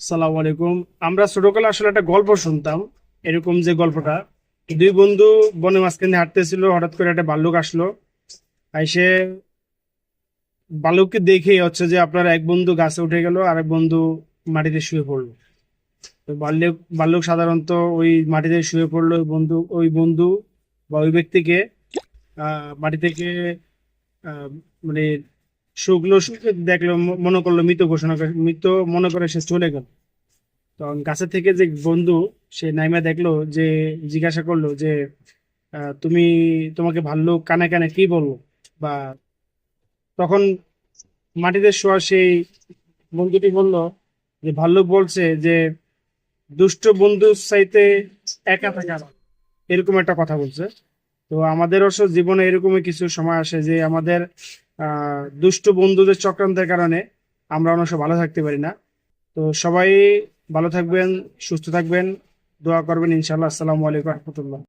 সালাম আলাইকুম। আমরা ছোটকালে আসলে একটা গল্প শুনতাম এরকম যে গল্পটা। দুই বন্ধু বনে মাঝখানে হাঁটতেছিল হঠাৎ করে একটা ভাল্লুক আসলো। এসে ভাল্লুককে দেখে হচ্ছে যে আপনার এক বন্ধু গাছে উঠে গেল আর এক বন্ধু মাটিতে শুয়ে পড়ল। ভাল্লুক ভাল্লুক সাধারণত ওই মাটিতে শুয়ে পড়ল ওই বন্ধু ওই বন্ধু বা ওই ব্যক্তিকে মাটি থেকে আহ, মানে শুকলো শুকে দেখল মনে করল মৃত ঘোষণা করে, মৃত মনে করে সে চলে গেল। তখন গাছের থেকে যে বন্ধু, সে নাইমা দেখল যে, জিজ্ঞাসা করল যে তুমি, তোমাকে ভাল্লুক কানে কানে কি বলব? বা তখন মাটিতে শোয়া সেই বন্ধুটি বলল যে, ভাল্লুক বলছে যে, দুষ্ট বন্ধুর চাইতে একা থাকা এরকম একটা কথা বলছে। তো আমাদের অবশ্য জীবনে এরকমই কিছু সময় আসে যে, আমাদের দুষ্ট বন্ধুদের চক্রান্তের কারণে আমরা অনেক ভালো থাকতে পারি না। তো সবাই ভালো থাকবেন, সুস্থ থাকবেন। দোয়া করবেন ইনশাল্লাহ আসসালামু আলাইকুম রহমতুল্লাহ।